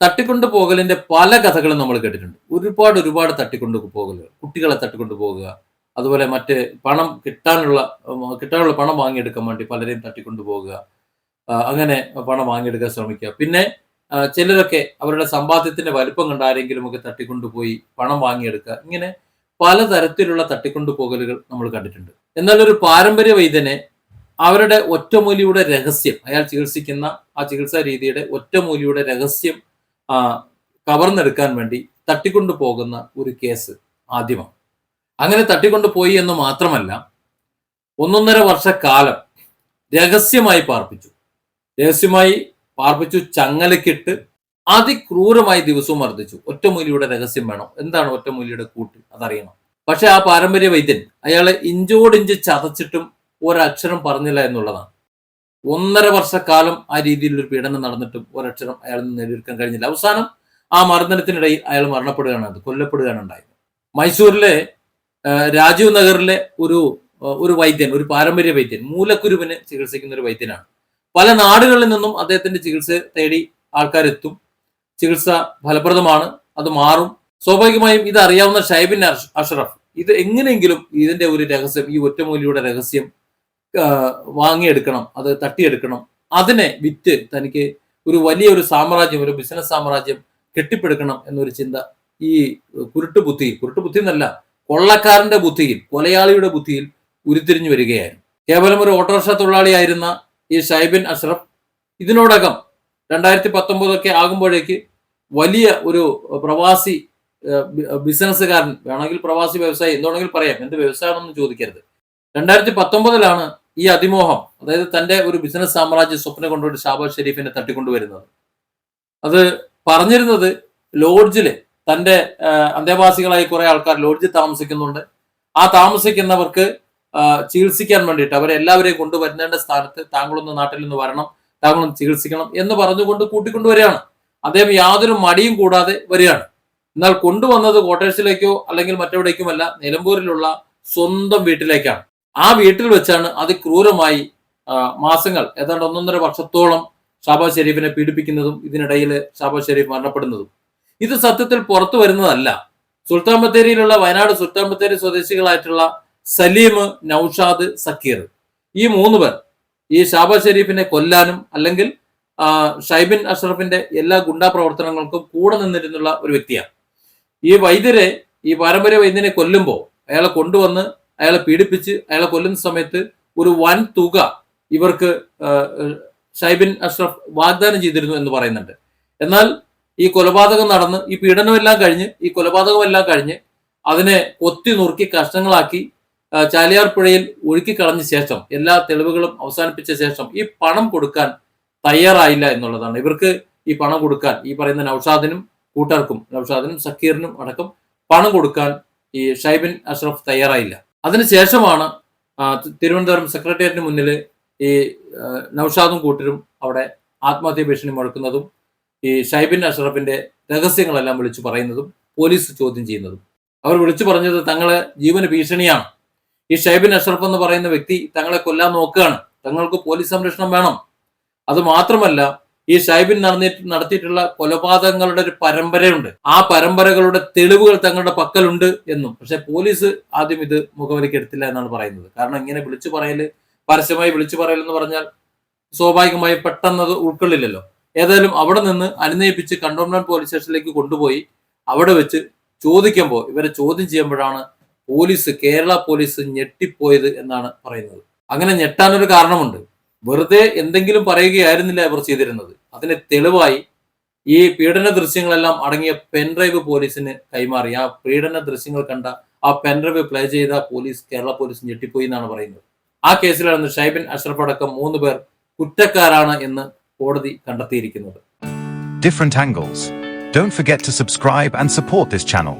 തട്ടിക്കൊണ്ടു പോകലിന്റെ പല കഥകളും നമ്മൾ കേട്ടിട്ടുണ്ട്. ഒരുപാട് ഒരുപാട് തട്ടിക്കൊണ്ടു പോകലുകൾ കുട്ടികളെ തട്ടിക്കൊണ്ടു പോകുക അതുപോലെ മറ്റ് പണം കിട്ടാനുള്ള കിട്ടാനുള്ള പണം വാങ്ങിയെടുക്കാൻ വേണ്ടി പലരെയും തട്ടിക്കൊണ്ടു പോകുക അങ്ങനെ പണം വാങ്ങിയെടുക്കാൻ ശ്രമിക്കുക. പിന്നെ ചിലരൊക്കെ അവരുടെ സമ്പാദ്യത്തിന്റെ വലിപ്പം കണ്ട ആരെങ്കിലുമൊക്കെ തട്ടിക്കൊണ്ടുപോയി പണം വാങ്ങിയെടുക്കുക. ഇങ്ങനെ പലതരത്തിലുള്ള തട്ടിക്കൊണ്ടു പോകലുകൾ നമ്മൾ കണ്ടിട്ടുണ്ട്. എന്നാൽ ഒരു പാരമ്പര്യ വൈദ്യനെ അവരുടെ ഒറ്റമൂലിയുടെ രഹസ്യം അയാൾ ചികിത്സിക്കുന്ന ആ ചികിത്സാ രീതിയുടെ ഒറ്റമൂലിയുടെ രഹസ്യം കവർന്നെടുക്കാൻ വേണ്ടി തട്ടിക്കൊണ്ടു പോകുന്ന ഒരു കേസ് ആദ്യമാണ്. അങ്ങനെ തട്ടിക്കൊണ്ടു പോയി എന്ന് മാത്രമല്ല ഒന്നൊന്നര വർഷക്കാലം രഹസ്യമായി പാർപ്പിച്ചു. രഹസ്യമായി പാർപ്പിച്ചു ചങ്ങലക്കിട്ട് അതിക്രൂരമായി ദിവസവും മർദ്ദിച്ചു. ഒറ്റമൂലിയുടെ രഹസ്യം വേണം. എന്താണ് ഒറ്റമൂലിയുടെ കൂട്ട്? അതറിയണം. പക്ഷെ ആ പാരമ്പര്യ വൈദ്യൻ അയാളെ ഇഞ്ചോടിഞ്ച് ചതച്ചിട്ടും ഒരക്ഷരം പറഞ്ഞില്ല എന്നുള്ളതാണ്. ഒന്നര വർഷക്കാലം ആ രീതിയിൽ ഒരു പീഡനം നടന്നിട്ടും ഒരക്ഷരം അയാൾ നേടിയെടുക്കാൻ കഴിഞ്ഞില്ല. അവസാനം ആ മർദ്ദനത്തിനിടയിൽ അയാൾ മരണപ്പെടുകയാണ് അത് കൊല്ലപ്പെടുകയാണ് ഉണ്ടായത്. മൈസൂരിലെ രാജീവ് നഗറിലെ ഒരു ഒരു വൈദ്യൻ ഒരു പാരമ്പര്യ വൈദ്യൻ മൂലക്കുരുവിന് ചികിത്സിക്കുന്ന ഒരു വൈദ്യനാണ്. പല നാടുകളിൽ നിന്നും അദ്ദേഹത്തിന്റെ ചികിത്സ തേടി ആൾക്കാരെത്തും. ചികിത്സ ഫലപ്രദമാണ് അത് മാറും. സ്വാഭാവികമായും ഇത് അറിയാവുന്ന ഷൈബിൻ അഷറഫ് ഇത് എങ്ങനെയെങ്കിലും ഇതിന്റെ ഒരു രഹസ്യം ഈ ഒറ്റമൂലിയുടെ രഹസ്യം വാങ്ങിയെടുക്കണം അത് തട്ടിയെടുക്കണം. അതിനെ വിറ്റ് തനിക്ക് ഒരു വലിയ ഒരു സാമ്രാജ്യം ഒരു ബിസിനസ് സാമ്രാജ്യം കെട്ടിപ്പടുക്കണം എന്നൊരു ചിന്ത ഈ കുരുട്ട് ബുദ്ധിയിൽ കുരുട്ട് ബുദ്ധി എന്നല്ല കൊള്ളക്കാരന്റെ ബുദ്ധിയിൽ കൊലയാളിയുടെ ബുദ്ധിയിൽ ഉരുത്തിരിഞ്ഞു വരികയായിരുന്നു. കേവലം ഒരു ഓട്ടോറിക്ഷ തൊഴിലാളിയായിരുന്ന ഈ ഷൈബിൻ അഷ്റഫ് ഇതിനോടകം രണ്ടായിരത്തി പത്തൊമ്പതൊക്കെ ആകുമ്പോഴേക്ക് വലിയ ഒരു പ്രവാസി ബിസിനസ്സുകാരൻ വേണമെങ്കിൽ പ്രവാസി വ്യവസായി എന്തുവേണമെങ്കിൽ പറയാം എന്ത് വ്യവസായമാണെന്ന് ചോദിക്കരുത്. രണ്ടായിരത്തി പത്തൊമ്പതിലാണ് ഈ അതിമോഹം അതായത് തന്റെ ഒരു ബിസിനസ് സാമ്രാജ്യ സ്വപ്നം കൊണ്ടുപോയി ഷാബാസ് ഷെരീഫിനെ തട്ടിക്കൊണ്ടുവരുന്നത്. അത് പറഞ്ഞിരുന്നത് ലോഡ്ജിൽ തന്റെ അന്തേവാസികളായി കുറെ ആൾക്കാർ ലോഡ്ജിൽ താമസിക്കുന്നുണ്ട്. ആ താമസിക്കുന്നവർക്ക് ചികിത്സിക്കാൻ വേണ്ടിയിട്ട് അവരെ എല്ലാവരെയും കൊണ്ടുവരുന്നതിന്റെ സ്ഥാനത്ത് താങ്കളൊന്ന് നാട്ടിൽ നിന്ന് വരണം താങ്കളൊന്ന് ചികിത്സിക്കണം എന്ന് പറഞ്ഞുകൊണ്ട് കൂട്ടിക്കൊണ്ടുവരികയാണ് അദ്ദേഹം യാതൊരു മടിയും കൂടാതെ വരികയാണ്. എന്നാൽ കൊണ്ടുവന്നത് കോട്ടേഴ്സിലേക്കോ അല്ലെങ്കിൽ മറ്റെവിടേക്കുമല്ല നിലമ്പൂരിലുള്ള സ്വന്തം വീട്ടിലേക്കാണ്. ആ വീട്ടിൽ വെച്ചാണ് അതിക്രൂരമായി മാസങ്ങൾ ഏതാണ്ട് ഒന്നൊന്നര വർഷത്തോളം ഷാബാസ് ഷെരീഫിനെ പീഡിപ്പിക്കുന്നതും ഇതിനിടയിൽ ഷാബാസ് ഷെരീഫ് മരണപ്പെടുന്നതും. ഇത് സത്യത്തിൽ പുറത്തു വരുന്നതല്ല. സുൽത്താൻ ബത്തേരിയിലുള്ള വയനാട് സുൽത്താൻ ബത്തേരി സ്വദേശികളായിട്ടുള്ള സലീം നൌഷാദ് സക്കീർ. ഈ മൂന്ന് പേർ ഈ ഷാബാസ് ഷെരീഫിനെ കൊല്ലാനും അല്ലെങ്കിൽ ഷൈബിൻ അഷ്റഫിന്റെ എല്ലാ ഗുണ്ടാ പ്രവർത്തനങ്ങൾക്കും കൂടെ നിന്നിരുന്നുള്ള ഒരു വ്യക്തിയാണ്. ഈ വൈദ്യരെ ഈ പാരമ്പര്യ വൈദ്യനെ കൊല്ലുമ്പോൾ അയാളെ കൊണ്ടുവന്ന് അയാളെ പീഡിപ്പിച്ച് അയാളെ കൊല്ലുന്ന സമയത്ത് ഒരു വൻ തുക ഇവർക്ക് ഷൈബിൻ അഷ്റഫ് വാഗ്ദാനം ചെയ്തിരുന്നു എന്ന് പറയുന്നുണ്ട്. എന്നാൽ ഈ കൊലപാതകം നടന്ന് ഈ പീഡനമെല്ലാം കഴിഞ്ഞ് ഈ കൊലപാതകമെല്ലാം കഴിഞ്ഞ് അതിനെ കൊത്തി നുറുക്കി കഷ്ണങ്ങളാക്കി ചാലിയാർ പുഴയിൽ ഒഴുക്കി കളഞ്ഞ ശേഷം എല്ലാ തെളിവുകളും അവസാനിപ്പിച്ച ശേഷം ഈ പണം കൊടുക്കാൻ തയ്യാറായില്ല എന്നുള്ളതാണ്. ഇവർക്ക് ഈ പണം കൊടുക്കാൻ ഈ പറയുന്ന നൌഷാദിനും കൂട്ടർക്കും നൌഷാദിനും സക്കീറിനും അടക്കം പണം കൊടുക്കാൻ ഈ ഷൈബിൻ അഷ്റഫ് തയ്യാറായില്ല. അതിനുശേഷമാണ് തിരുവനന്തപുരം സെക്രട്ടേറിയറ്റിന് മുന്നിൽ ഈ നൌഷാദും കൂട്ടരും അവിടെ ആത്മഹത്യ ഭീഷണി മുഴക്കുന്നതും ഈ ഷൈബിൻ അഷറഫിന്റെ രഹസ്യങ്ങളെല്ലാം വിളിച്ചു പറയുന്നതും പോലീസ് ചോദ്യം ചെയ്യുന്നതും. അവർ വിളിച്ചു പറഞ്ഞത് തങ്ങളെ ജീവന് ഭീഷണിയാണ്. ഈ ഷൈബിൻ അഷറഫ് എന്ന് പറയുന്ന വ്യക്തി തങ്ങളെ കൊല്ലാൻ നോക്കുകയാണ്. തങ്ങൾക്ക് പോലീസ് സംരക്ഷണം വേണം. അത് മാത്രമല്ല ഈ ഷൈബിൻ നടന്നിട്ട് നടത്തിയിട്ടുള്ള കൊലപാതകങ്ങളുടെ ഒരു പരമ്പരയുണ്ട്. ആ പരമ്പരകളുടെ തെളിവുകൾ തങ്ങളുടെ പക്കലുണ്ട് എന്നും. പക്ഷെ പോലീസ് ആദ്യം ഇത് മുഖവിലേക്ക് എടുത്തില്ല എന്നാണ് പറയുന്നത്. കാരണം ഇങ്ങനെ വിളിച്ചു പറയൽ പരസ്യമായി വിളിച്ചു പറയൽ എന്ന് പറഞ്ഞാൽ സ്വാഭാവികമായി പെട്ടെന്ന് അത് ഉൾക്കൊള്ളില്ലല്ലോ. ഏതായാലും അവിടെ നിന്ന് അനുനയിപ്പിച്ച് കണ്ടോൺമെന്റ് പോലീസ് സ്റ്റേഷനിലേക്ക് കൊണ്ടുപോയി അവിടെ വെച്ച് ചോദിക്കുമ്പോൾ ഇവരെ ചോദ്യം ചെയ്യുമ്പോഴാണ് പോലീസ് കേരള പോലീസ് ഞെട്ടിപ്പോയത് എന്നാണ് പറയുന്നത്. അങ്ങനെ ഞെട്ടാനൊരു കാരണമുണ്ട്. വെറുതെ എന്തെങ്കിലും പറയുകയായിരുന്നില്ല ഇവർ ചെയ്തിരുന്നത്. അതിന് തെളിവായി ഈ പീഡന ദൃശ്യങ്ങളെല്ലാം അടങ്ങിയ പെൻഡ്രൈവ് പോലീസിന് കൈമാറി. ആ പീഡന ദൃശ്യങ്ങൾ കണ്ട ആ പെൻഡ്രൈവ് പ്ലേ ചെയ്ത പോലീസ് കേരള പോലീസ് ഞെട്ടിപ്പോയി എന്നാണ് പറയുന്നത്. ആ കേസിലാണ് ഷൈബിൻ അഷ്റഫ് അടക്കം മൂന്ന് പേർ കുറ്റക്കാരാണ് എന്ന് കോടതി കണ്ടെത്തിയിരിക്കുന്നത്. Different angles don't forget to subscribe and support this channel.